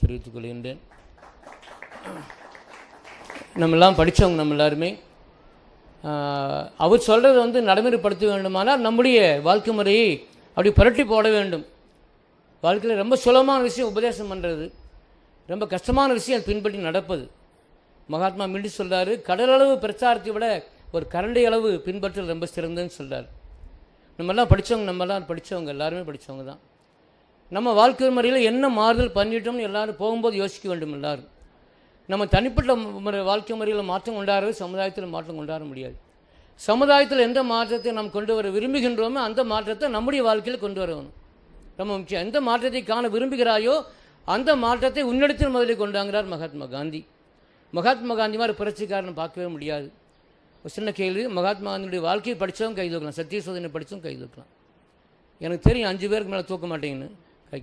தெரிவித்துக் கொள்கின்றேன் நம்மெல்லாம் படித்தவங்க நம்ம எல்லாருமே. அவர் சொல்கிறத வந்து நடைமுறைப்படுத்த வேண்டுமானால் நம்முடைய வாழ்க்கை முறையை அப்படி புரட்டி போட வேண்டும். வாழ்க்கையில் ரொம்ப சுலபமான விஷயம் உபதேசம் பண்ணுறது ரொம்ப கஷ்டமான விஷயம் அது பின்பற்றி நடப்பது. மகாத்மா மீண்டும் சொல்கிறார் கடலளவு பிரச்சாரத்தை விட ஒரு கரண்டை அளவு பின்பற்றல் ரொம்ப சிறந்ததுன்னு சொல்கிறார் நம்மெல்லாம் படித்தவங்க நம்மெல்லாம் படித்தவங்க எல்லாருமே படித்தவங்க தான். நம்ம வாழ்க்கை முறையில் என்ன மாறுதல் பண்ணிட்டோம்னு எல்லோரும் போகும்போது யோசிக்க வேண்டும் எல்லாரும். நம்ம தனிப்பட்ட முறை வாழ்க்கை முறையில் மாற்றம் கொண்டாடுறது சமுதாயத்தில் மாற்றம் கொண்டாட முடியாது. சமுதாயத்தில் எந்த மாற்றத்தை நாம் கொண்டு வர விரும்புகின்றோமோ அந்த மாற்றத்தை நம்முடைய வாழ்க்கையில் கொண்டு வரணும். ரொம்ப முக்கியம். எந்த மாற்றத்தை காண விரும்புகிறாயோ அந்த மாற்றத்தை உன்னிடத்தில் முதலில் கொண்டாங்கிறார் மகாத்மா காந்தி. மகாத்மா காந்தி மாதிரி புரட்சிக்காரன் பார்க்கவே முடியாது. ஒரு சின்ன கேள்வி மகாத்மா காந்தியுடைய வாழ்க்கையை படித்தவங்க கைது வைக்கலாம் சத்திய சோதனை படித்தவங்க கைது வைக்கலாம் எனக்கு தெரியும் அஞ்சு பேருக்கு மேலே தூக்க மாட்டேங்கன்னு கை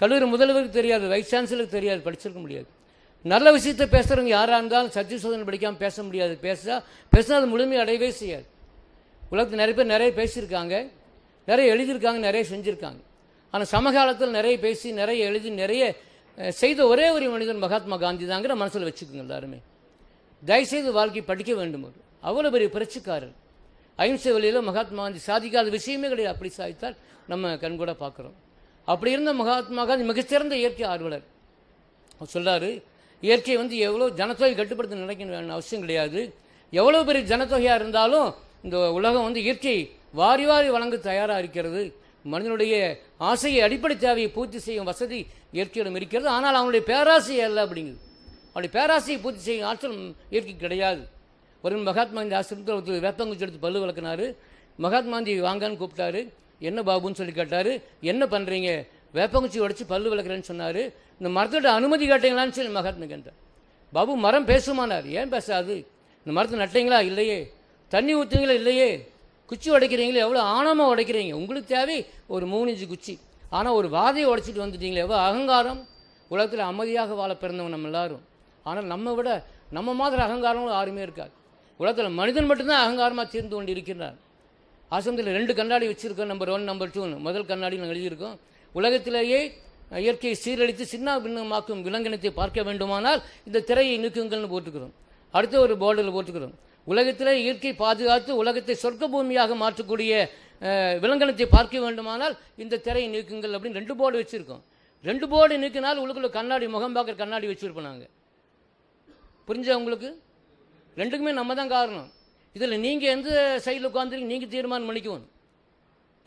கல்லூரி முதல்வருக்கு தெரியாது வைஸ் சான்சலருக்கு தெரியாது படிச்சிருக்க முடியாது. நல்ல விஷயத்தை பேசுகிறவங்க யாராக இருந்தாலும் சத்திய சோதனை படிக்காமல் பேச முடியாது. பேசா பேசினா அது முழுமையை அடையவே செய்யாது. உலகத்தில் நிறைய பேர் நிறைய பேசியிருக்காங்க. நிறைய எழுதியிருக்காங்க நிறைய செஞ்சுருக்காங்க. ஆனால் சமகாலத்தில் நிறைய பேசி நிறைய எழுதி நிறைய செய்த ஒரே ஒரு மனிதன் மகாத்மா காந்தி தாங்கிற மனசில் வச்சுக்கோங்க எல்லாருமே. தயவுசெய்து வாழ்க்கை படிக்க வேண்டும் அவர். அவ்வளோ பெரிய புரட்சிக்காரர். அகிம்சை வழியில் மகாத்மா காந்தி சாதிக்காத விஷயமே கிடையாது. அப்படி சாதித்தால் நம்ம கண்கூட பார்க்குறோம். அப்படி இருந்த மகாத்மா காந்தி மிகச்சிறந்த இயற்கை ஆர்வலர். அவர் சொல்றாரு இயற்கை வந்து எவ்வளோ ஜனத்தொகை கட்டுப்படுத்த நினைக்கணும் வேணும் அவசியம் கிடையாது. எவ்வளோ பெரிய ஜனத்தொகையாக இருந்தாலும் இந்த உலகம் வந்து இயற்கை வாரி வாரி வழங்க தயாராக இருக்கிறது. மனிதனுடைய ஆசையை அடிப்படை தேவையை பூர்த்தி செய்யும் வசதி இயற்கையிடம் இருக்கிறது. ஆனால் அவனுடைய பேராசை அல்ல அப்படிங்குது. அவனுடைய பேராசையை பூர்த்தி செய்யும் ஆற்றல் இயற்கை கிடையாது. ஒரு மகாத்மா காந்தி ஆசிரமத்தில் ஒருத்தர் வேப்பங்குச்சி எடுத்து பல்லு விளக்குனாரு. மகாத்மா காந்தி வாங்கன்னு கூப்பிட்டாரு. என்ன பாபுன்னு சொல்லி கேட்டார் என்ன பண்ணுறீங்க வேப்பங்குச்சி உடச்சி பல்லு விளக்குறேன்னு சொன்னார். இந்த மரத்தோட அனுமதி கேட்டீங்களான்னு சொல்லி மகாத்மா கேட்டார். பாபு மரம் பேசுமானார். ஏன் பேசாது? இந்த மரத்தை நட்டீங்களா? இல்லையே. தண்ணி ஊற்றுங்களா இல்லையே. குச்சி உடைக்கிறீங்களே? எவ்வளோ ஆணமாக உடைக்கிறீங்க? உங்களுக்கு தேவை ஒரு மூணு இன்ச்சு குச்சி. ஆனால் ஒரு வாதையை உடைச்சிட்டு வந்துட்டீங்களே எவ்வளோ அகங்காரம். உலகத்தில் அமைதியாக வாழ பிறந்தவங்க நம்ம எல்லாரும். ஆனால் நம்ம விட நம்ம மாதிரி அகங்காரம் யாருமே இருக்காது. உலகத்தில் மனிதன் மட்டும்தான் அகங்காரமாக தீர்ந்து கொண்டு இருக்கிறார் ஆசிரமத்தில் ரெண்டு கண்ணாடி வச்சுருக்கோம் நம்பர் ஒன் நம்பர் டூ முதல் கண்ணாடி நாங்கள் எழுதியிருக்கோம். உலகத்திலேயே இயற்கையை சீரழித்து சின்ன பின்னமாக்கும் விலங்கினத்தை பார்க்க வேண்டுமானால் இந்த திரையை நீக்குங்கள்னு போட்டுக்கிறோம் அடுத்த ஒரு போர்டில் போட்டுக்கிறோம் உலகத்திலே இயற்கை பாதுகாத்து உலகத்தை சொர்க்க பூமியாக மாற்றக்கூடிய விலங்கினத்தை பார்க்க வேண்டுமானால் இந்த திரையை நீக்குங்கள் அப்படின்னு ரெண்டு போர்டு வச்சுருக்கோம். ரெண்டு போர்டு நீக்கினால் உள்ளுக்குள்ள கண்ணாடி முகம் பார்க்குற கண்ணாடி வச்சுருப்போம் நாங்கள் புரிஞ்சா உங்களுக்கு? ரெண்டுக்குமே நம்ம தான் காரணம். இதில் நீங்கள் எந்த சைடில் உட்காந்துருக்கு நீங்கள் தீர்மானம் பண்ணிக்குவோம்.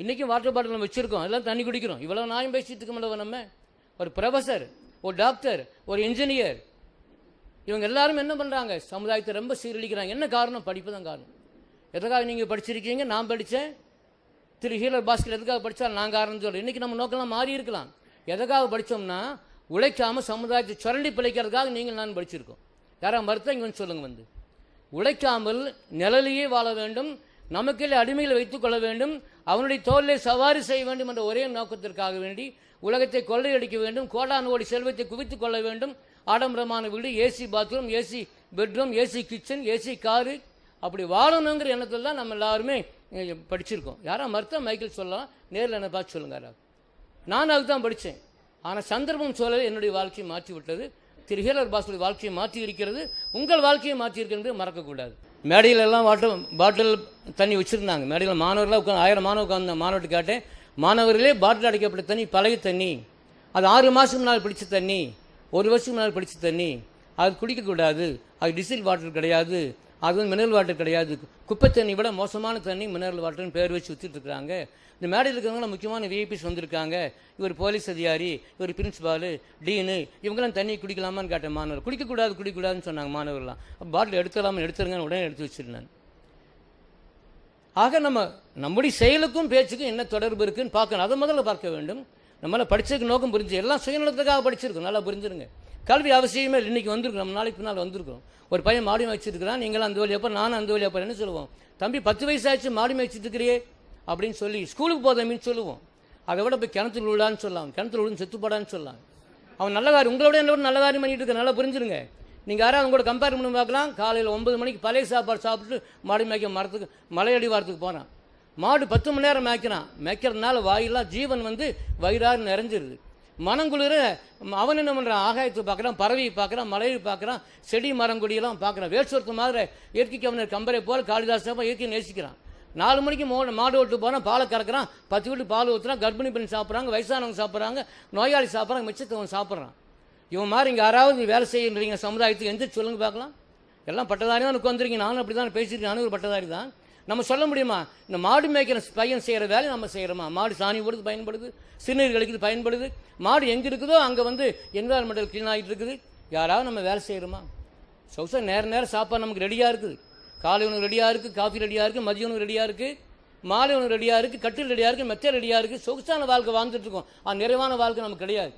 இன்றைக்கும் வாட்டர் பாட்டில் நம்ம வச்சுருக்கோம் எல்லாம் தண்ணி குடிக்கிறோம். இவ்வளோ நியாயம் பேசிட்டு இருக்கோம்ல நம்ம? ஒரு ப்ரொஃபஸர் ஒரு டாக்டர் ஒரு இன்ஜினியர் இவங்க எல்லாரும் என்ன பண்ணுறாங்க சமுதாயத்தை ரொம்ப சீரழிக்கிறாங்க. என்ன காரணம்? படிப்பு தான் காரணம். எதுக்காக நீங்கள் படிச்சிருக்கீங்க? நான் படித்தேன். திரு ஹீலர் பாஸ்கர் எதுக்காக படித்தாலும் நான் காரணம் சொல்கிறேன் இன்றைக்கி நம்ம நோக்கெல்லாம் மாறி இருக்கலாம். எதுக்காக படித்தோம்னா உழைக்காமல் சமுதாயத்தை சுரண்டி பிழைக்கிறதுக்காக நீங்கள் நான் படிச்சிருக்கோம். யாராவது மறுத்தா இங்கே வந்து சொல்லுங்கள் வந்து. உழைக்காமல் நிழலையே வாழ வேண்டும் நமக்கே அடிமையில் வைத்துக் கொள்ள வேண்டும் அவனுடைய தோளிலே சவாரி செய்ய வேண்டும் என்ற ஒரே நோக்கத்திற்காக வேண்டி உலகத்தை கொள்ளையடிக்க வேண்டும் கோடான ஓடி செல்வத்தை குவித்துக் கொள்ள வேண்டும். ஆடம்பரமான வீடு AC bathroom AC bedroom AC kitchen AC car அப்படி வாழணுங்கிற எண்ணத்தில் தான் நம்ம எல்லாருமே படிச்சிருக்கோம். யாரா மறுத்தா மைக்கேல் சொல்லலாம் நேரில் என்ன பார்த்து சொல்லுங்க யாராவது நான் அதுக்கு தான் படித்தேன். ஆனால் சந்தர்ப்பம் சூழல் என்னுடைய வாழ்க்கையை மாற்றி விட்டது திரு ஹீரர் பாஸ்கர் வாழ்க்கையை மாற்றி இருக்கிறது உங்கள் வாழ்க்கையை மாற்றி இருக்கிறது மறக்கக்கூடாது. மேடையிலெல்லாம் வாட்டர் பாட்டில் தண்ணி வச்சுருந்தாங்க. மேடையில் மாணவர்களாக உட்காந்து ஆயிரம் மாணவர் உட்காந்து மாணவர்கிட்ட கேட்டேன் மாணவர்களே பாட்டில் அடைக்கப்பட்ட தண்ணி பழைய தண்ணி அது ஆறு மாதத்துக்கு முன்னால் பிடிச்ச தண்ணி ஒரு வருஷத்துக்கு முன்னால் பிடிச்ச தண்ணி அது குடிக்கக்கூடாது அது டிசில் வாட்டர் கிடையாது அது வந்து மினரல் வாட்டர் கிடையாது. குப்பை தண்ணி விட மோசமான தண்ணி மினரல் வாட்டர்னு பேர் வச்சு வித்துட்டு இந்த மேடையில் இருக்கிறவங்களாம் முக்கியமான விஐபிஸ் வந்திருக்காங்க. இவர் போலீஸ் அதிகாரி இவர் பிரின்சிபாலு டீனு இவங்கெல்லாம் தண்ணி குடிக்கலாமான்னு கேட்டேன் மாணவர். குடிக்கக்கூடாது குடிக்கக்கூடாதுன்னு சொன்னாங்க மாணவர்லாம். பாட்டில் எடுத்துடலாமா எடுத்துருங்கன்னு உடனே எடுத்து வச்சிருந்தேன் ஆக நம்ம நம்முடைய செயலுக்கும் பேச்சுக்கும் என்ன தொடர்பு இருக்குன்னு பார்க்கணும். அதை முதல்ல பார்க்க வேண்டும். நம்மளால் படிச்சதுக்கு நோக்கம் புரிஞ்சு எல்லாம் சுயநலத்துக்காக படிச்சிருக்கோம். நல்லா புரிஞ்சுருங்க. கல்வி அவசியமே இல்லை. இன்றைக்கி வந்திருக்கோம் நம்ம நாளைக்கு பின்னால் வந்திருக்கோம் ஒரு பையன் மாடி வச்சுருக்கிறான் நீங்களும் அந்த வழியாக போகிற நானும் அந்த வழியாக போகிறேன்னு சொல்லுவோம். தம்பி பத்து வயசாச்சு மாடி வச்சுட்டு அப்படின்னு சொல்லி ஸ்கூலுக்கு போதமின்னு சொல்லுவோம். அதை விட போய் கிணத்துல விழான்னு சொல்லலாம். கிணத்துல விழுந்து செத்துப்படான்னு சொல்லலாம். அவன் நல்ல காரியம். உங்களோட என்ன நல்ல காரியம் பண்ணிட்டு இருக்க? நல்லா புரிஞ்சுருங்க. நீங்கள் யாராவது அவங்க கூட கம்பேர் பண்ணி பார்க்கலாம். காலையில் ஒன்பது மணிக்கு பழைய சாப்பாடு சாப்பிட்டு மாடு மேய்க்க மரத்துக்கு மலையடி வாரத்துக்கு போகிறான் மாடு பத்து மணி நேரம் மேய்க்கிறான். மேய்க்கிறதுனால வாயெல்லாம் ஜீவன் வந்து வயிறாறு நிறைஞ்சிருது. மனங்குளிர அவன் என்ன பண்ணுறான் ஆகாயத்தை பார்க்குறான் பறவையை பார்க்குறான் மலையை பார்க்குறான் செடி மரங்கொடியெல்லாம் பார்க்குறான். வேட்சுவரத்து மாதிரி இயற்கைக்கு அவனர் கம்பரை போல் காளிதாசன் இயற்கை நேசிக்கிறான். நாலு மணிக்கு மோ மாடு ஓட்டு போனால் பாலை கறக்குறான். பத்து வீட்டு பால் ஊற்றுறான் கர்ப்பிணி பெண் சாப்பிட்றாங்க வயசானவங்க சாப்பிட்றாங்க நோயாளி சாப்பிட்றாங்க மிச்சத்தவன் சாப்பிட்றான். இவன் மாதிரி இங்கே யாராவது வேலை செய்யுறீங்க சமுதாயத்துக்கு எந்த சொல்லுங்க பார்க்கலாம்? எல்லாம் பட்டதாரி தான் உட்காந்துருக்கீங்க நானும் அப்படி தான் பேசியிருக்கேன். நானும் ஒரு பட்டதாரி தான். நம்ம சொல்ல முடியுமா? இந்த மாடு மேய்க்கிற பையன் செய்கிற வேலையை நம்ம செய்கிறோமா மாடு சாணி போடுறது பயன்படுது சிறுநீர்களுக்கு இது பயன்படுது. மாடு எங்கே இருக்குதோ அங்கே வந்து என்விரான்மெண்டல் க்ளீன் ஆகிட்டு இருக்குது. யாராவது நம்ம வேலை செய்கிறோமா சொச நேர நேரம் சாப்பாடு நமக்கு ரெடியாக இருக்குது காலை உணவு ரெடியாக இருக்குது காஃபி ரெடியாக இருக்குது மதிய உணவு ரெடியாக இருக்குது மாலை உணவு ரெடியாக இருக்குது கட்டில் ரெடியாக இருக்குது மெத்த ரெடியாக இருக்குது சொகுசான வாழ்க்கை வாழ்ந்துட்டுருக்கோம் அது நிறைவான வாழ்க்கை நமக்கு கிடையாது.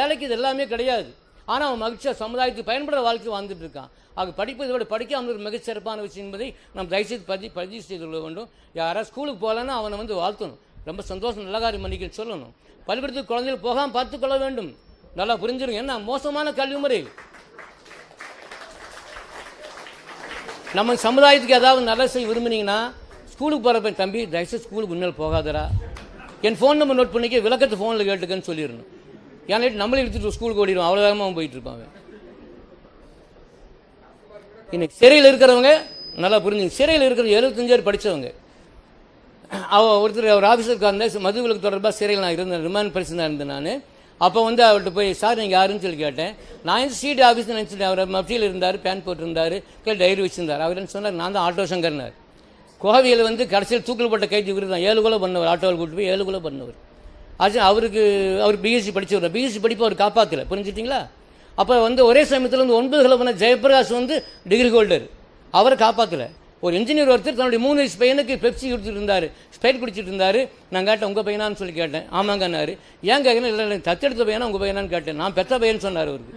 ஏழைக்கு இது எல்லாமே கிடையாது. ஆனால் அவன் மகிழ்ச்சியாக சமுதாயத்துக்கு பயன்படுற வாழ்க்கை வாழ்ந்துட்டு இருக்கான். ஆக படிப்பதை விட படிக்க அவனுக்கு ஒரு மிகச்சிறப்பான விஷயம் என்பதை நாம் தயவுசெய்து பதிவு பதிவு செய்து கொள்ள வேண்டும். யாராவது ஸ்கூலுக்கு போகலன்னா அவனை வந்து வாழ்த்தணும். ரொம்ப சந்தோஷம் நல்ல காரியம் பண்ணிக்க சொல்லணும். பள்ளிக்கூடத்துக்கு குழந்தைகள் போகாமல் பார்த்துக்கொள்ள வேண்டும். நல்லா புரிஞ்சிருங்க. என்ன மோசமான கல்வி முறை. நம்ம சமுதாயத்துக்கு ஏதாவது நல்ல செய்ய விரும்புனீங்கன்னா ஸ்கூலுக்கு போகிறப்ப தம்பி தயவுசெய்து ஸ்கூலுக்கு முன்னால் போகாதடா. என் ஃபோன் நம்பர் நோட் பண்ணிக்க விளக்கத்தை ஃபோனில் கேட்டுக்கன்னு சொல்லிடணும். ஏன்னா நம்மளே எடுத்துட்டு ஸ்கூலுக்கு ஓடிடுவோம். அவ்வளோ வேகமாக அவன் போயிட்டு இருப்பாங்க இன்னைக்கு சிறையில் இருக்கிறவங்க நல்லா புரிஞ்சுங்க. சிறையில் இருக்கிற எழுபத்தஞ்சு படித்தவங்க அவ ஒருத்தர் ஒரு ஆஃபீஸருக்கு அந்த மதுவிலக்கு தொடர்பாக சிறையில் நான் இருந்தேன். ரிமாண்ட் பிரச்சனை இருந்தேன் நான். அப்போ வந்து அவர்கிட்ட போய் சார் நீங்கள் யாருன்னு சொல்லி கேட்டேன். நான் இந்த சிடி ஆஃபீஸ் நினச்சிட்டேன் அவர் மப்டியில் இருந்தார் பேன் போட்டிருந்தார் கீழே டைரி வச்சிருந்தார். அவர் என்ன சொன்னார்? நான் தான் ஆட்டோ சங்கர்னார் கோவையில் வந்து கடைசியில் தூக்கில் போட்ட கைது விருது தான். ஏழு கூட பண்ணவர் ஆட்டோவில் கூட்டு போய் ஏழு கூட பண்ணவர். ஆச்சு அவருக்கு அவர் பிஎஸ்சி படிச்சவர் பிஎஸ்சி படிப்பு அவர் காப்பாற்றல புரிஞ்சுட்டிங்களா? அப்போ வந்து ஒரே சமயத்தில் வந்து ஒன்பது கிலோ ஜெயபிரகாஷ் வந்து டிகிரி ஹோல்டர் அவரை காப்பாற்றல ஒரு இன்ஜினியர் ஒருத்தர் தன்னுடைய மூணு வயசு பையனுக்கு பெப்சி கொடுத்துட்டு இருந்தார். ஸ்பைட் குடிச்சிட்டு இருந்தார். நான் கேட்டேன் உங்கள் பையனான்னு சொல்லி கேட்டேன். ஆமாங்கன்னாரு. ஏன் கேட்கணும் இல்லை இல்லை தத்தெடுத்த பையனா உங்கள் பையனான்னு கேட்டேன். நான் பெத்த பையன் சொன்னார் அவருக்கு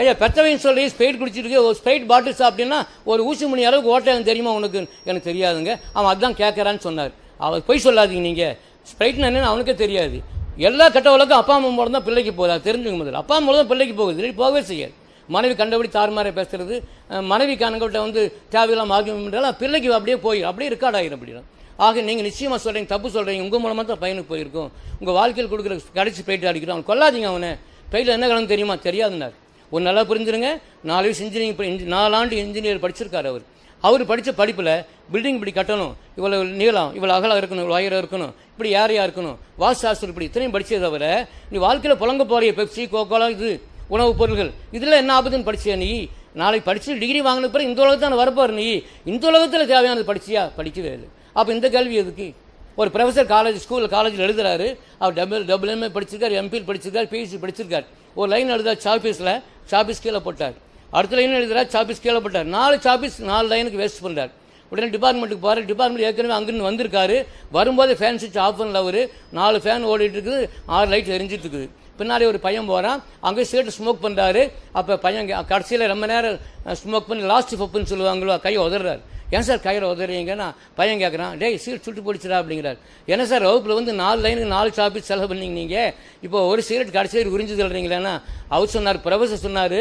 ஏயா பெத்த பையன் சொல்லி ஸ்பைட் குடிச்சிருக்கு ஒரு ஸ்பைட் பாட்டில் சாப்பிட்டீங்கன்னா ஒரு ஊசி மணி அளவுக்கு ஓட்டம் தெரியுமா உனக்கு? எனக்கு தெரியாதுங்க. அவன் அதான் கேட்குறான்னு சொன்னார். அவர் பொய் சொல்லாதீங்க நீங்கள் ஸ்ப்ரைட்னா என்னன்னு அவனுக்கே தெரியாது. எல்லா கெட்ட அப்பா அம்மா மூலம் தான் பிள்ளைக்கு போகுது. அது தெரிஞ்சுக்க முதல்ல அப்பா மூலம் தான் பிள்ளைக்கு போகுது. இல்லை போகவே செய்யாது. மனைவி கண்டபடி தாறுமாறே பேசுறது. மனைவி கணக்கிட்ட வந்து தேவையில்லாமல் ஆகியம் என்றாலும் பிள்ளைக்கு அப்படியே போய் அப்படியே ரெக்கார்ட் ஆகிடும் அப்படின்னா. ஆக நீங்கள் நிச்சயமாக சொல்கிறீங்க தப்பு சொல்கிறீங்க உங்கள் மூலமாக தான் பையனுக்கு போயிருக்கும். உங்கள் வாழ்க்கையில் கொடுக்குற கடைசி போயிட்டு அடிக்கிறோம். அவன் கொல்லாதீங்க அவனை. பையில் என்ன கலந்து தெரியுமா? தெரியாதுன்னார். ஒரு நல்லா புரிஞ்சுருங்க. நாலு வயசு இன்ஜினியரிங் இன்ஜி- நாலாண்டு இன்ஜினியர் படிச்சிருக்காரு அவர். அவர் படித்த படிப்பில் பில்டிங் இப்படி கட்டணும். இவ்வளோ நீளம் இவ்வளோ அகலம் இருக்கணும் இவ்வளோ உயரம் இருக்கணும். இப்படி யார் இருக்கணும்? வாஸ்தாஸ்திரம் இப்படி இத்தனையும் படிச்சதை தவிர நீ வாழ்க்கையில் புழங்க போகிற பெப்சி கோகோலா இது உணவுப் பொருள்கள். இதில் என்ன ஆபத்துன்னு படிச்சியா நீ? நாளைக்கு படித்து டிகிரி வாங்கின பிறகு இந்த உலகத்தான் வரப்போற நீ? இந்த உலகத்தில் தேவையானது படிச்சியா? படிக்கவே இல்லை. அப்போ இந்த கேள்வி எதுக்கு? ஒரு ப்ரொஃபஸர் காலேஜ் ஸ்கூலில் காலேஜில் எழுதுறாரு. அவர் டபுள் டபுள் எம்ஏ படிச்சிருக்காரு எம்பிஎல் படிச்சிருக்காரு பிஹெச்டி படிச்சிருக்காரு. ஒரு லைன் எழுதார் சாப்பீஸில் சாப்பீஸ் கீழே போட்டார். அடுத்த லைன் எழுதுறார் சாப்பீஸ் கீழே போட்டார். நாலு சாப்பீஸ் நாலு லைனுக்கு வேஸ்ட் பண்ணுறார் உடனே டிபார்ட்மெண்ட்டுக்கு போகிறார் டிபார்ட்மெண்ட் ஏற்கனவே அங்கிருந்து வந்திருக்காரு. வரும்போது ஃபேன் சுவிட்ச் ஆஃப் பண்ணல அவர். நாலு ஃபேன் ஓடிட்டு இருக்குது. ஆறு லைட் எரிஞ்சிட்டு இருக்குது. பின்னாடி ஒரு பையன் போகிறான் அங்கே சிகரெட் ஸ்மோக் பண்ணுறாரு அப்போ பையன் கடைசியில் ரொம்ப நேரம் ஸ்மோக் பண்ணி லாஸ்ட் ஃபப்புன்னு சொல்லுவாங்களோ கையை உதறாரு. ஏன் சார் கையில் உதறீங்கன்னா பையன் கேட்குறான் டேய் சிகரெட் சுட்டு பிடிச்சிடா அப்படிங்கிறார். என்ன சார் வகுப்பில் வந்து நாலு லைனுக்கு நாலு சாப்பிட்டு செலவு பண்ணிங்க நீங்கள் இப்போ ஒரு சிகரெட் கடைசியில் உறிஞ்சு சொல்கிறீங்களேன்னா அவர் சொன்னார் ப்ரொஃபஸர் சொன்னார்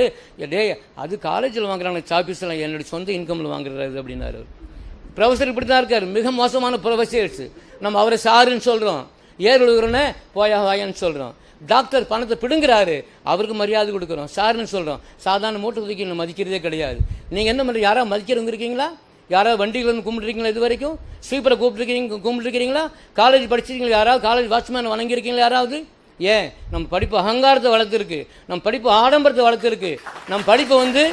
டேய் அது காலேஜில் வாங்குறாங்க சாப்பீஸில் என்னுடைய சொந்த இன்கமில் வாங்குறது அப்படின்னாரு அவர். ப்ரொஃபஸர் இப்படி தான் இருக்கார். மிக மோசமான ப்ரொஃபஸர்ஸ் நம்ம அவரை சாருன்னு சொல்கிறோம் ஏர் உழுகுறோன்னே போயா வாயான்னு சொல்கிறோம் டாக்டர் பணத்தை பிடுங்குறாரு. அவருக்கு மரியாதை கொடுக்குறோம். சாருன்னு சொல்கிறோம் சாதாரண மூட்டை தூக்கி நம்ம மதிக்கிறதே கிடையாது. நீங்கள் என்ன பண்ணுறது யாராவது மதிக்கிறவங்க இருக்கீங்களா? யாராவது வண்டியில் வந்து கும்பிட்டுருக்கீங்களா இது வரைக்கும் ஸ்வீப்பரை கூப்பிட்டுருக்கீங்க கும்பிட்டுருக்கீங்களா காலேஜ் படிச்சிருக்கீங்களா? யாராவது காலேஜ் வாட்ச்மேன் வணங்கியிருக்கீங்களா யாராவது? ஏன்? நம்ம படிப்பு அகங்காரத்தை வளர்த்துருக்கு. நம்ம படிப்பு ஆடம்பரத்தை வளர்த்துருக்கு. நம்ம படிப்பை வந்து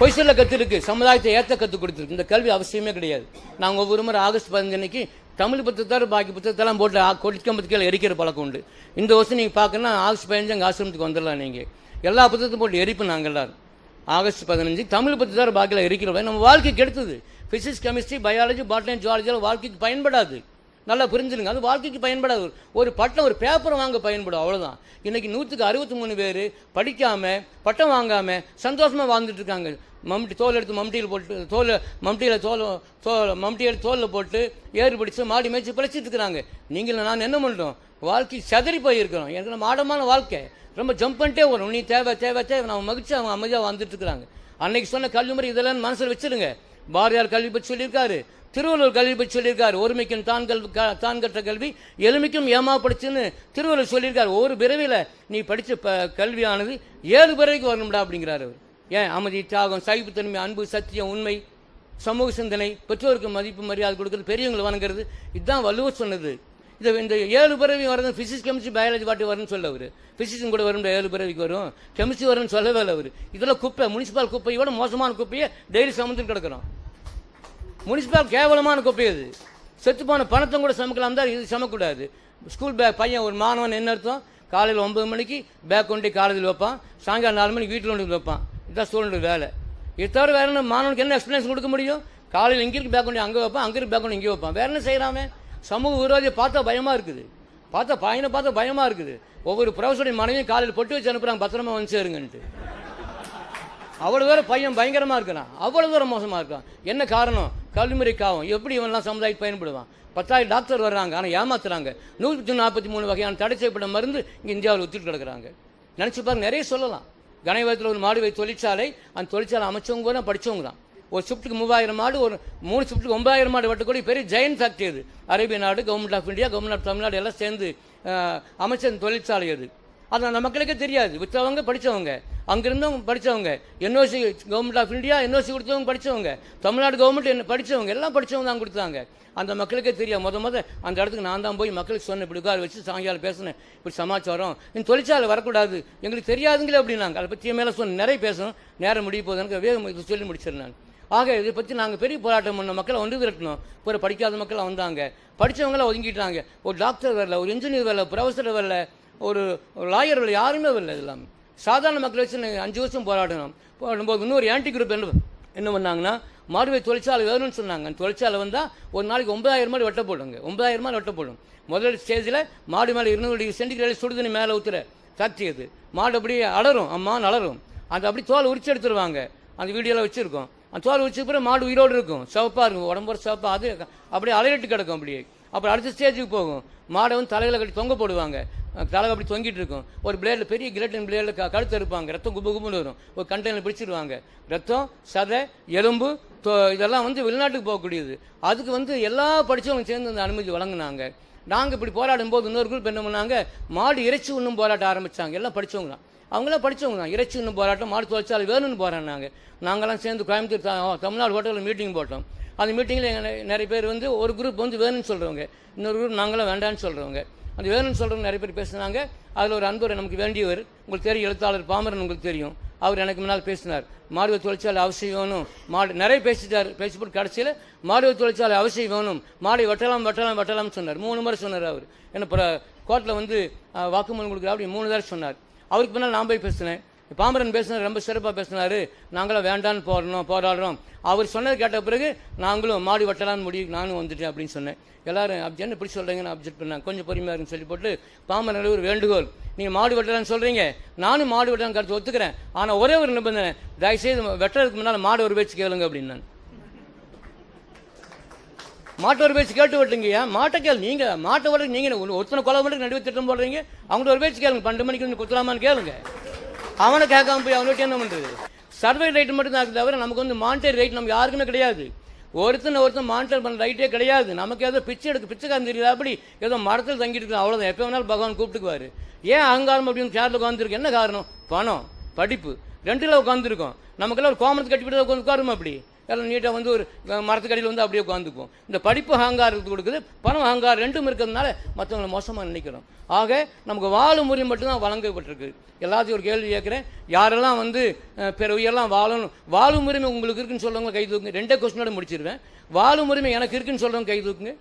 பொய் சொல்ல கற்றுருக்கு சமுதாயத்தை ஏற்ற கற்றுக் கொடுத்துருக்கு. இந்த கல்வி அவசியமே கிடையாது. நாங்கள் ஒவ்வொரு முறை ஆகஸ்ட் பதினஞ்சு அன்னைக்கு தமிழ் புத்தகத்தோட பாக்கி புத்தகத்தெல்லாம் போட்டு ஆ- கொடிக்கம்பத்து கீழே எரிக்கிற பழக்கம் உண்டு. இந்த வருஷம் நீங்கள் பார்க்கணும்னா ஆகஸ்ட் பதினஞ்சு அங்கே ஆசிரமத்துக்கு வந்துடலாம் நீங்கள் எல்லா புத்தகத்தையும் போட்டு எரிப்பு நாங்கள் எல்லாரும். ஆகஸ்ட் பதினஞ்சு தமிழ் புத்தகத்தோட பாக்கியில் எரிக்கிறோம் நம்ம வாழ்க்கை கெடுத்தது. ஃபிசிக்ஸ் கெமிஸ்ட்ரி பயாலஜி பாட்டனி ஜுவாலஜியில் வாழ்க்கைக்கு பயன்படாது. நல்லா புரிஞ்சுருங்க. அது வாழ்க்கைக்கு பயன்படாது. ஒரு- பட்டம் ஒரு பேப்பர் வாங்க பயன்படும். அவ்வளோதான் இன்றைக்கி நூற்றுக்கு அறுபத்தி மூணு பேர் படிக்காமல் பட்டம் வாங்காமல் சந்தோஷமாக வாழ்ந்துட்டு இருக்காங்க. மம்டி தோல் எடுத்து மம்டியில் போட்டு தோல் மம்டியில் தோல் தோல் மம்டி எடுத்து தோலில் போட்டு ஏறு பிடிச்சி மாடி மேய்ச்சி பிழைச்சிட்டு இருக்கிறாங்க. நீங்கள் நான் என்ன பண்ணுறோம் வாழ்க்கை செதறி போயிருக்கிறோம். எனக்கு நம்ம ஆடமான வாழ்க்கை. ரொம்ப ஜம்ப் பண்ணிட்டே வரும் நீ தேவை தேவை தேவை. நம்ம மகிழ்ச்சி அவங்க அமைதியாக வந்துட்டு இருக்கிறாங்க. அன்னைக்கு சொன்ன கல்வி முறை இதெல்லாம் மனசில் வச்சுருங்க. பாரதியார் கல்வி பற்றி சொல்லியிருக்காரு. திருவள்ளுவர் கல்வி பற்றி சொல்லியிருக்காரு. ஒருமைக்கும் தான் கல்வி க- தான் கற்ற கல்வி எளிமைக்கும் ஏமா படிச்சுன்னு திருவள்ளுவர் சொல்லியிருக்காரு. ஒரு பிறவியில் நீ படித்த ப கல்வியானது ஏழு பிறவிக்கு வரணும்டா அப்படிங்கிறாரு அவர். ஏன் அமைதி தியாகம் சகிப்புத்தன்மை அன்பு சத்தியம் உண்மை சமூக சிந்தனை பெற்றோருக்கு மதிப்பு மரியாதை கொடுக்குறது பெரியவங்களை வணங்குறது இதுதான் வள்ளுவர் சொன்னது. இது இந்த ஏழு பிறவி வரது ஃபிசிக்ஸ் கெமிஸ்ட்ரி பயாலஜி பாட்டு வரும்னு சொல்ல அவர். ஃபிசிக்ஸும் கூட வரும் ஏழு பிறவிக்கு வரும். கெமிஸ்ட்ரி வரும்னு சொல்லவே இல்லை அவர். இதெல்லாம் குப்பை முனிசிபால் குப்பையோட மோசமான குப்பையை டெய்லி சமந்துட்டு கிடக்கிறோம். முனிசிபால் கேவலமான குப்பை அது. செத்துப்போன பணத்தையும் பணத்தை கூட சமைக்கலாம் தான் இது சமைக்கக்கூடாது ஸ்கூல் பேக் பையன் ஒரு மாணவன் என்ன அர்த்தம்? காலையில் ஒன்பது மணிக்கு பேக் கொண்டு காலேஜில் வைப்பான். சாயங்காலம் நாலு மணிக்கு வீட்டில் கொண்டு வைப்பான். இதுதான் ஸ்டூடெண்ட் வேலை. இது தவிர வேற என்ன மாணவனுக்கு என்ன எக்ஸ்பிளேஷன் கொடுக்க முடியும்? காலையில் இங்கே இருக்கு பேக் பண்ணி அங்கே வைப்பான் அங்கே இருக்கு பேக் பண்ணி இங்கே வைப்பான். வேற என்ன செய்கிறாமே சமூக விரோதியை பார்த்தா பயமாக இருக்குது. பார்த்தா பையனை பார்த்தா பயமாக இருக்குது. ஒவ்வொரு ப்ரொஃபஸருடைய மனைவியும் காலையில் பொட்டு வச்சு அனுப்புகிறாங்க பத்திரமா வந்து சேருங்கன்ட்டு அவ்வளோ தூரம் பையன் பயங்கரமாக இருக்கிறான். அவ்வளோ தூரம் மோசமாக இருக்கான். என்ன காரணம்? கல்விமுறை காவம் எப்படி இவன்லாம் சமுதாயத்துக்கு பயன்படுவான்? பத்தாயிரம் டாக்டர் வர்றாங்க ஆனால் ஏமாத்துறாங்க. நூற்றி நாற்பத்தி மூணு வகையான தடை செய்யப்பட்ட மருந்து இங்கே இந்தியாவில் ஒத்துட்டு கிடக்குறாங்க. நினச்சி பாருங்க நிறைய சொல்லலாம். கணவத்தில் ஒரு மாடு வை தொழிற்சாலை அந்த தொழிற்சாலை அமைச்சவங்க கூட படிச்சவங்க தான். ஒரு ஷிஃப்ட்டுக்கு மூவாயிரம் மாடு ஒரு மூணு ஷிஃப்ட்டுக்கு ஒன்பதாயிரம் மாடு வெட்டக்கூடிய பெரிய ஜெயின் ஃபேக்ட்ரி அது. அரேபிய நாடு government of India government of Tamil Nadu எல்லாம் சேர்ந்து அமைச்சர் அமைச்ச அந்த தொழிற்சாலை அது. அது அந்த மக்களுக்கே தெரியாது. விற்றவங்க படித்தவங்க அங்கிருந்தவங்க படித்தவங்க NOC government of India NOC கொடுத்தவங்க படித்தவங்க தமிழ்நாடு கவர்மெண்ட் என்ன படித்தவங்க எல்லாம் படித்தவங்க தான் கொடுத்தாங்க. அந்த மக்களுக்கே தெரியாது முத முத அந்த இடத்துக்கு நான் தான் போய் மக்களுக்கு சொன்னேன் இப்படி உட்கார வச்சு சாயங்காலம் பேசினேன் இப்படி சமாச்சாரம். இந்த தொழிற்சாலை வரக்கூடாது. எங்களுக்கு தெரியாதுங்களே அப்படின்னாங்க. அதை பற்றி மேலே சொன்ன நிறைய பேசணும் நேரம் முடிய போகுது. எனக்கு வேகம் இது சொல்லி முடிச்சிருந்தேன் ஆக இதை பற்றி நாங்கள் பெரிய போராட்டம் பண்ண மக்களை ஒன்று திரட்டணும் பிற படிக்காத மக்களாக வந்தாங்க. படித்தவங்களாம் ஒதுங்கிட்டாங்க. ஒரு டாக்டர் வரல ஒரு இன்ஜினியர் வரல ப்ரொஃபஸர் வரல ஒரு லாயர் வரல யாருமே வரல இதெல்லாம். சாதாரண மக்களை வச்சு அஞ்சு வருஷம் போராடணும். போடும்போது இன்னொரு ஆன்டி குரூப் என்ன என்ன பண்ணாங்கன்னா மாடுவை தொழிற்சாலை வேணும்னு சொன்னாங்க. தொழிற்சாலை வந்தால் ஒரு நாளைக்கு ஒன்பதாயிரம் மாடி வெட்ட போடுங்க. ஒன்பதாயிரம் மாதிரி வெட்ட போடும் முதல் ஸ்டேஜில் மாடு மேலே இருநூறு டிகிரி சென்டிகிரேட் சுடுதண்ணி மேலே ஊற்றுற ஃபேக்ட்ரி அது. மாடு அப்படியே அலரும் அம்மா அலரும் அது அப்படி தோல் உரிச்சு எடுத்துருவாங்க. அந்த வீடியோலாம் வச்சுருக்கோம். அந்த தோல் உரிச்ச பிறகு மாடு உயிரோடு இருக்கும். சிவப்பாக இருக்கும். உடம்பு சிவப்பாக அது அப்படியே அலையிட்டு கிடக்கும் அப்படியே. அப்புறம் அடுத்த ஸ்டேஜுக்கு போகும். மாடை வந்து தலையில் கட்டி தொங்க போடுவாங்க. தலை அப்படி தொங்கிட்டு இருக்கும். ஒரு பிளேடில் பெரிய கிரேட்டன் பிளேடில் க கழுத்து இருப்பாங்க ரத்தம் குப்பு குப்புன்னு வரும். ஒரு கண்டெய்னர் பிடிச்சிருவாங்க. ரத்தம் சதை எலும்பு தோ இதெல்லாம் வந்து வெளிநாட்டுக்கு போகக்கூடியது. அதுக்கு வந்து எல்லா படித்தவங்களும் சேர்ந்து அந்த அனுமதி வழங்கினாங்க. நாங்கள் இப்படி போராடும் போது இன்னொரு குரூப் என்ன பண்ணாங்க? மாடு இறைச்சி உண்ணும் போராட்டம் ஆரம்பித்தாங்க எல்லாம் படித்தவங்க தான். அவங்களாம் படித்தவங்க தான். இறைச்சி உண்ணும் போராட்டம் மாடு தொழிற்சாலை வேணும்னு போராடினாங்க. நாங்களாம் சேர்ந்து கோயம்புத்தூர் தமிழ்நாடு ஹோட்டலில் மீட்டிங் போட்டோம். அந்த மீட்டிங்கில் நிறைய பேர் வந்து ஒரு குரூப் வந்து வேணும்னு சொல்கிறவங்க இன்னொரு குரூப் நாங்களாம் வேண்டாம்னு சொல்கிறவங்க அந்த வேணும்னு சொல்கிறவங்க நிறைய பேர் பேசினாங்க. அதில் ஒரு அன்பர் நமக்கு வேண்டியவர். உங்களுக்கு தெரியும் எழுத்தாளர் பாமரன் உங்களுக்கு தெரியும். அவர் எனக்கு முன்னால் பேசினார். மாடுவ தொழிற்சாலை அவசியம் வேணும். மாடு நிறைய பேசிட்டார். பேசிப்போட்டு கடைசியில் மாடுவ தொழிற்சாலை அவசியம் வேணும். மாடை வெட்டலாம் வெட்டலாம் வெட்டலாம்னு சொன்னார். மூணு முறை சொன்னார் அவர். என்ன கோர்ட்டில் வந்து வாக்குமூலம் கொடுக்குற அப்படி மூணு தடவை சொன்னார். அவருக்கு பின்னால் நான் போய் பேசினேன். பாமரன் பேசினார் ரொம்ப சிறப்பாக பேசினார். நாங்களும் வேண்டான்னு போடணும் போராடுறோம். அவர் சொன்னது கேட்ட பிறகு நாங்களும் மாடு வட்டலான்னு முடிவு நானும் வந்துட்டேன் அப்படின்னு சொன்னேன். எல்லாரும் அப்படி என்ன இப்படி சொல்கிறீங்கன்னு அப்ஜெக்ட் பண்ணாங்க கொஞ்சம் பொறுமையாக இருக்குன்னு சொல்லி போட்டு பாமரன் ஒரு வேண்டுகோள். நீங்கள் மாடு வெட்டலான்னு சொல்கிறீங்க நானும் மாடு வெட்டலான்னு கருத்து ஒத்துக்கிறேன். ஆனால் ஒரே ஒரு நிபந்தனை தயவுசெய்து வெட்டுறதுக்கு முன்னால் மாடு ஒரு பேச்சு கேளுங்க அப்படின்னு நான். மாட்டை ஒரு பேச்சு கேட்டு விட்டுங்கய்யா மாட்டை கேளு. நீங்கள் மாட்டை விட நீங்கள் ஒருத்தனை கொலை பண்ணுறதுக்கு நடுவே திட்டம் போடுறீங்க. அவங்கள்ட்ட ஒரு பேச்சு கேளுங்க. பன்னெண்டு மணிக்கு வந்து குத்துலாமான்னு கேளுங்க. அவனை கேட்காம போய் அவனுக்கு என்ன பண்ணுறது சர்வே ரைட் மட்டும் தான் தவிர நமக்கு வந்து மானிட்டரி ரைட் நமக்கு யாருக்குமே கிடையாது. ஒருத்தன் ஒருத்தன் மானிட்டர் பண்ண ரைட்டே கிடையாது. நமக்கு ஏதோ பிச்சை எடுக்க பிச்சைக்காரன் தெரியல அப்படி? ஏதோ மரத்தில் தங்கிட்டு இருக்கோம் அவ்வளோதான் எப்போ வேணாலும் பகவான் கூப்பிட்டுக்குவாரு. ஏன் அகங்காரம் அப்படின்னு சேரில் உட்காந்துருக்கு என்ன காரணம்? பணம் படிப்பு. ரெண்டுல உட்காந்துருக்கோம் நமக்கெல்லாம் ஒரு கோமரத்து கட்டிவிட்டு உட்காந்து உட்காருமா அப்படி? எல்லாம் நீட்டாக வந்து ஒரு மரத்துக்கடியில் வந்து அப்படியே உட்காந்துக்குவோம் இந்த படிப்பு அகங்காரத்துக்கு கொடுக்குது பணம் அகங்காரம் ரெண்டும் இருக்கிறதுனால மற்றவங்களை மோசமாக நினைக்கிறோம். ஆக நமக்கு வாழும் முறை மட்டும்தான் வழங்கப்பட்டிருக்கு. எல்லாத்தையும் ஒரு கேள்வி கேட்குறேன். யாரெல்லாம் வந்து அஹ், பிற உயிரெல்லாம் வாழணும் வாழும் உரிமை உங்களுக்கு இருக்குன்னு சொல்கிறவங்க கை தூக்குங்க. ரெண்டே கொஸ்டினோட முடிச்சிருவேன். வாழும் உரிமை எனக்கு இருக்குன்னு சொல்கிறவங்க கை தூக்குங்க.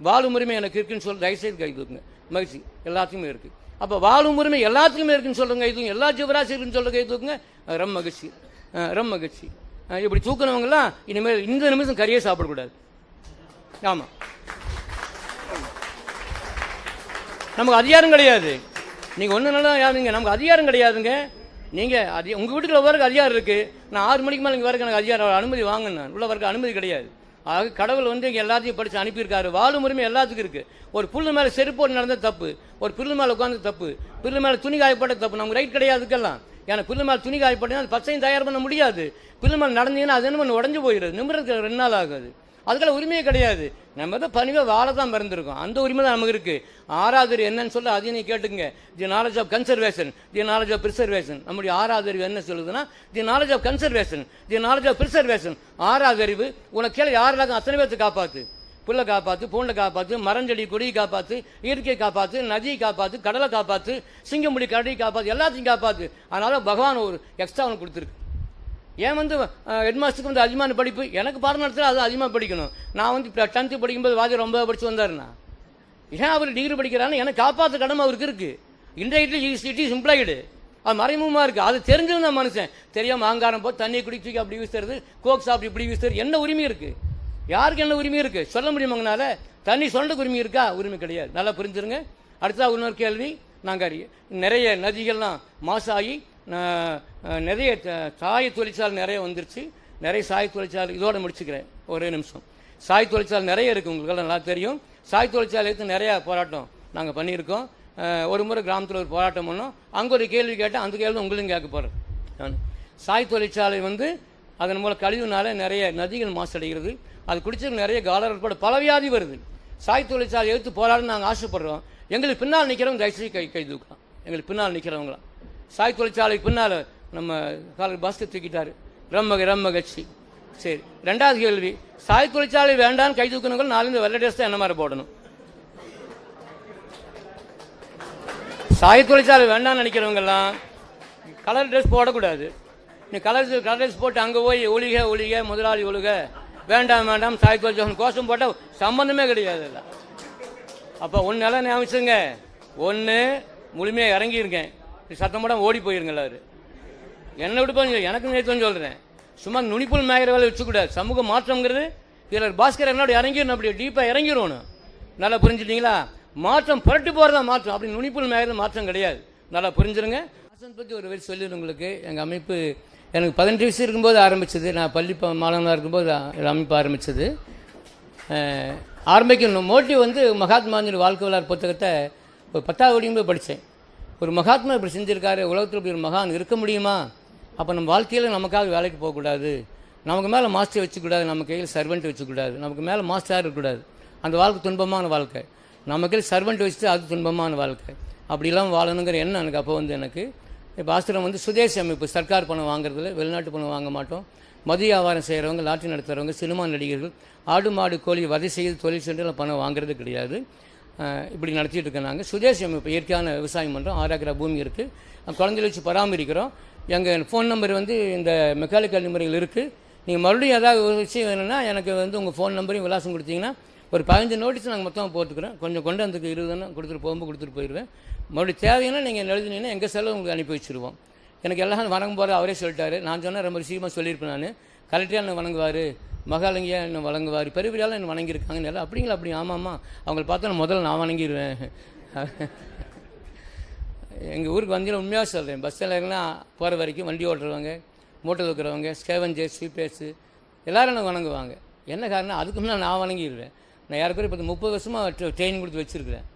வாழும் உரிமை எனக்கு இருக்குன்னு சொல்ல தயவுசெய்து கை தூக்குங்க. மகிழ்ச்சி. எல்லாத்துக்குமே இருக்குது அப்போ வாழும் உரிமை எல்லாத்துக்குமே இருக்குன்னு சொல்கிறவங்க கை தூக்குங்க. எல்லா ஜீவராசி இருக்குன்னு சொல்கிற கை தூக்குங்க. ரொம்ப மகிழ்ச்சி. ரொம்ப மகிழ்ச்சி. இப்படி தூக்குனவங்கலாம் இனிமேல் இந்த நிமிஷம் கறியே சாப்பிடக்கூடாது. ஆமாம் நமக்கு அதிகாரம் கிடையாது. நீங்கள் ஒன்று நல்லா யாருங்க நமக்கு அதிகாரம் கிடையாதுங்க. நீங்கள் அதி உங்கள் வீட்டுக்குள்ள வரக்கு அதிகாரம் இருக்குது நான் ஆறு மணிக்கு மேலே இங்கே வரக்கு எனக்கு அதிகாரம் அனுமதி வாங்கினேன் உள்ள வரக்கு அனுமதி கிடையாது. ஆக கடவுள் வந்து இங்கே எல்லாத்தையும் படித்து அனுப்பியிருக்காரு. வாழும் உரிமை எல்லாத்துக்கும் இருக்குது ஒரு புல்லு மேலே செருப்போடு நடந்த தப்பு. ஒரு பில்லு மேலே உட்காந்து தப்பு. பில்லு மேலே துணி காயப்பட்ட தப்பு. நமக்கு ரைட் கிடையாதுக்கெல்லாம் ஏன்னா புல்லு துணி காய அது பச்சையும் தயார் பண்ண முடியாது. புல்லு நடந்தீங்கன்னா அது என்ன உடஞ்சு போயிடுது. நிமிடத்துக்கு ரெண்டு நாள் ஆகாது. அதுக்கெல்லாம் உரிமையே கிடையாது. நம்ம தான் பணிவாக வாழ தான் பிறந்திருக்கோம் அந்த உரிமை தான் நமக்கு இருக்குது ஆறாவது அறிவு என்னன்னு சொல்ல அதையும் நீ கேட்டுங்க the knowledge of conservation the knowledge of preservation நம்முடைய ஆறாவது அறிவு என்ன சொல்லுதுன்னா the knowledge of conservation the knowledge of preservation ஆறாவது அறிவு உனக்கு கீழே யாரெல்லாம் அத்தனை பேர்த்து காப்பாற்று புல்லை காப்பாற்று பூண்டை காப்பாற்று மரஞ்செடி கொடியை காப்பாற்று இயற்கையை காப்பாற்று நதியை காப்பாற்று கடலை காப்பாற்று சிங்கமுடி கடலை காப்பாற்று எல்லாத்தையும் காப்பாற்று அதனால பகவான் ஒரு எக்ஸ்ட்ரா அவனுக்கு கொடுத்துருக்கு. ஏன் வந்து ஹெட் மாஸ்டருக்கு வந்து அதிகமான படிப்பு? எனக்கு பாடம் நடத்துல அது அதிகமாக படிக்கணும். நான் வந்து இப்போ டென்த்து படிக்கும்போது வாதி ரொம்ப படித்து வந்தாருண்ணா. ஏன் அவர் டிகிரி படிக்கிறான்னு எனக்கு காப்பாற்று கடமை அவருக்கு இருக்குது இன்றைக்கு இட் இஸ் இம்ப்ளாய்டு அது மறைமுகமாக இருக்குது அது தெரிஞ்சிருந்த மனுஷன். தெரியாமல் ஆங்காரம் போய் தண்ணியை குடிச்சு தூக்கி அப்படி வீசுறது கோக் சாப்பிட்டு இப்படி வீசுறது என்ன உரிமை இருக்குது யாருக்கு என்ன உரிமை இருக்குது சொல்ல முடியுமாங்கனால தண்ணி சொல்றதுக்கு உரிமை இருக்கா? உரிமை கிடையாது. நல்லா புரிஞ்சுருங்க. அடுத்ததாக இன்னொரு கேள்வி. நாங்கள் நிறைய நதிகள்லாம் மாசாகி நிறைய த- சாய தொழிற்சாலை நிறைய வந்துருச்சு. நிறைய சாய தொழிற்சாலை இதோட முடிச்சுக்கிறேன். ஒரே நிமிஷம். சாய் தொழிற்சாலை நிறைய இருக்குது உங்களுக்கு நல்லா தெரியும். சாய் தொழிற்சாலை எடுத்து நிறையா போராட்டம் நாங்கள் பண்ணியிருக்கோம். ஒரு முறை கிராமத்தில் ஒரு போராட்டம் பண்ணோம். அங்கே ஒரு கேள்வி கேட்டால் அந்த கேள்வி உங்களும் கேட்க போகிறேன் நான். சாய் தொழிற்சாலை வந்து அதன் மூலம் கழிவுனால நிறைய நதிகள் மாசடைகிறது. அது குடிச்சவங்க நிறைய காலர் உட்பட பல வியாதி வருது. சாய் தொழிற்சாலை எடுத்து போராடணும்னு நாங்கள் ஆசைப்படுறோம். எங்களுக்கு பின்னால் நிற்கிறவங்க தயவுசெய்து கை கை தூக்கலாம். எங்களுக்கு பின்னால் நிற்கிறவங்களாம் சாய் தொழிற்சாலைக்கு பின்னால் நம்ம காலர் பாஸ்கர் தூக்கிட்டார். ரம்மக ரம்மகட்சி சரி ரெண்டாவது கேள்வி. சாய் தொழிற்சாலை வேண்டான்னு கை தூக்கினவங்க நாலு வெள்ளை டேஸ் தான் என்ன மாதிரி போடணும்? சாய் தொழிற்சாலை வேண்டாம்னு நினைக்கிறவங்கெல்லாம் கலர் ட்ரெஸ் போடக்கூடாது. நீ கலர் கலர் ட்ரெஸ் போட்டு அங்கே போய் ஒளிக ஒளிக முதலாளி ஒழுக. வேண்டாம் வேண்டாம் சாய் தொழிற்சாலை கோஷம் போட்டால் சம்பந்தமே கிடையாது. இல்லை அப்போ ஒன்று நல்லா நியமிச்சுங்க ஒன்று முழுமையாக இறங்கியிருக்கேன். சத்தம் போட ஓடி போயிருங்க எல்லாரும். என்னை விட்டு போய் எனக்கு நேற்று சொல்கிறேன் சும்மா நுனிப்புல் மேகிற வேலை வச்சுக்கூடாது. சமூக மாற்றம்ங்கிறது இதில் பாஸ்கர் என்னோட இறங்கிடணும் அப்படி டீப்பாக இறங்கிடணும். நல்லா புரிஞ்சுட்டீங்களா? மாற்றம் புரட்டு போகிறதா மாற்றம். அப்படி நுனிப்புல் மேகிறது மாற்றம் கிடையாது. நல்லா புரிஞ்சுருங்க. அசன் பற்றி ஒரு வரி சொல்லிடுறேன் உங்களுக்கு. எங்கள் அமைப்பு எனக்கு பதினெட்டு வயசு இருக்கும்போது ஆரம்பித்தது நான் பள்ளி ப- மாணவனாக இருக்கும்போது அமைப்பு ஆரம்பித்தது ஆரம்பிக்கணும். மோட்டிவ் வந்து மகாத்மாஜியோட வாழ்க்கை வரலாறு புத்தகத்தை ஒரு பத்தாவது வடியும் போய் படித்தேன். ஒரு மகாத்மா இப்படி செஞ்சுருக்காரு உலகத்தில் இப்படி ஒரு மகான் இருக்க முடியுமா? அப்போ நம்ம வாழ்க்கையில் நமக்காக வேலைக்கு போகக்கூடாது. நமக்கு மேலே மாஸ்டர் வச்சுக்கூடாது நம்ம கையில் சர்வெண்ட் வச்சுக்கூடாது நமக்கு மேலே மாஸ்டராக இருக்கக்கூடாது. அந்த வாழ்க்கை துன்பமான வாழ்க்கை. நம்ம கையில் சர்வெண்ட் வச்சுட்டு அது துன்பமான வாழ்க்கை. அப்படிலாம் வாழணுங்கிற எண்ணம் எனக்கு அப்போ வந்து எனக்கு. இப்போ ஆசிரம் வந்து சுதேசி அமைப்பு சர்க்கார் பணம் வாங்குறதுல வெளிநாட்டு பணம் வாங்க மாட்டோம். மது வியாபாரம் செய்கிறவங்க லாட்டரி நடத்துகிறவங்க சினிமா நடிகர்கள் ஆடு மாடு கோழி வதை செய்து தொழில் சென்று பணம் வாங்குறது கிடையாது. இப்படி நடத்திட்டு இருக்கோம் நாங்கள் சுதேசி அமைப்பு இயற்கையான விவசாயம் பண்ணுறோம் ஆறு ஏக்கரா பூமி இருக்குது குழந்தைகளை வச்சு பராமரிக்கிறோம். எங்கள் ஃபோன் நம்பர் வந்து இந்த மெக்கானிக்கல் நம்பர்கள் இருக்குது நீங்கள் மறுபடியும் ஏதாவது ஒரு விஷயம் வேணும்னா எனக்கு வந்து உங்கள் ஃபோன் நம்பரையும் விலாசம் கொடுத்தீங்கன்னா ஒரு பதினஞ்சு நோட்டீஸ் நாங்கள் மொத்தமாக போட்டுக்கிறோம். கொஞ்சம் கொண்டு வந்து இருபதுன்னா கொடுத்துட்டு போகும்போது கொடுத்துட்டு போயிடுவேன் மறுபடியும் தேவைன்னா நீங்கள் எழுதினீங்கன்னா எங்கள் செலவு உங்களுக்கு அனுப்பி வச்சுருவோம். எனக்கு எல்லாம் வணங்கும் போது அவரே சொல்லிட்டாரு. நான் சொன்னேன் ரொம்ப சீக்கிரமாக சொல்லியிருப்பேன் நான். கலெக்டராக என்னை வணங்குவார் மகாலங்கியாக என்னை வணங்குவார் பெரிய பெரிய ஆளு வணங்கியிருக்காங்கன்னு எல்லாம் அப்படிங்களா அப்படி? ஆமாம்மா. அவங்கள பார்த்தா நான் முதல்ல நான் வணங்கிடுவேன் எங்கள் ஊருக்கு வந்தீங்கன்னா உண்மையாக சொல்கிறேன் பஸ்ஸில் இறங்கினா போகிற வரைக்கும் வண்டி ஓட்டுறவங்க மோட்டர் தூக்குறவங்க ஸ்கேவஞ்சர் ஸ்வீப்பர்ஸு எல்லோரும் எனக்கு வணங்குவாங்க. என்ன காரணம்? அதுக்கு முன்னாடி நான் வணங்கிடுவேன் நான் யாருக்கும் இப்போ முப்பது வருஷமாக ட்ரெயின் கொடுத்து வச்சுருக்கிறேன்.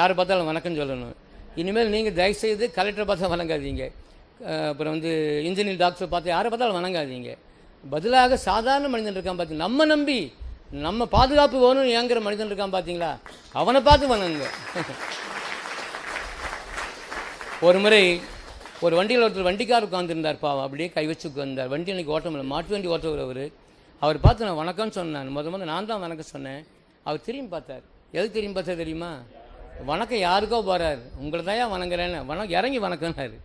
யாரை பார்த்தாலும் வணக்கம் சொல்லணும். இனிமேல் நீங்கள் தயவுசெய்து கலெக்டரை பார்த்தா வணங்காதீங்க. அப்புறம் வந்து இன்ஜினியர் டாக்டர் பார்த்து யாரை பார்த்தாலும் வணங்காதீங்க. பதிலாக சாதாரண மனிதன் இருக்கான் பார்த்தீங்க நம்ம நம்பி நம்ம பாதுகாப்பு வேணும்னு ஏங்குற மனிதன் இருக்கான் பார்த்தீங்களா அவனை பார்த்து வணங்குங்க. ஒரு முறை ஒரு வண்டியில் ஒருத்தர் வண்டிக்கார் உட்காந்துருந்தார் பாவம். அப்படியே கை வச்சு உட்காந்தார் வண்டி எனக்கு ஓட்ட முடியல மாட்டு வண்டி ஓட்டுறவர். அவர் அவர் பார்த்து நான் வணக்கம்னு சொன்னேன் முத முத நான் தான் வணக்கம் சொன்னேன். அவர் திரும்பி பார்த்தார். எது திரும்பி பார்த்தா தெரியுமா? வணக்கம் யாருக்கோ போகிறார் உங்களை தான் ஏன் வணங்குறேன்னு? வணக்கம் இறங்கி வணக்கம்னாரு.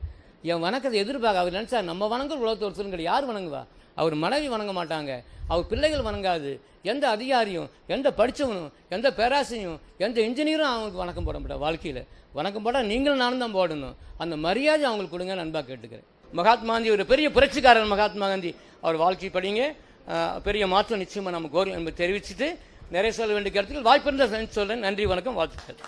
என் வணக்கத்தை எதிர்பார்க்க அவர் நினச்சார் நம்ம வணங்குற உலகத்து ஒருத்தரும் கிடையாது யார் வணங்குவா? அவர் மனைவி வணங்க மாட்டாங்க. அவர் பிள்ளைகள் வணங்காது. எந்த அதிகாரியும் எந்த படித்தவனும் எந்த பேராசையும் எந்த இன்ஜினியரும் அவங்களுக்கு வணக்கம் போட மாட்டார் வாழ்க்கையில். வணக்கம் போட்டால் நீங்களும் நானும் தான் போடணும். அந்த மரியாதை அவங்களுக்கு கொடுங்க நண்பா கேட்டுக்கிறேன். மகாத்மா காந்தி ஒரு பெரிய புரட்சிக்காரர் மகாத்மா காந்தி. அவர் வாழ்க்கை படிங்க. பெரிய மாற்றம் நிச்சயமாக நம்ம வரும் என்பதை தெரிவிச்சுட்டு நிறைய சொல்ல வேண்டிய கருத்துக்கள் வாய்ப்பு இருந்தால் சொல்கிறேன் நன்றி வணக்கம் வாழ்த்துக்கள்.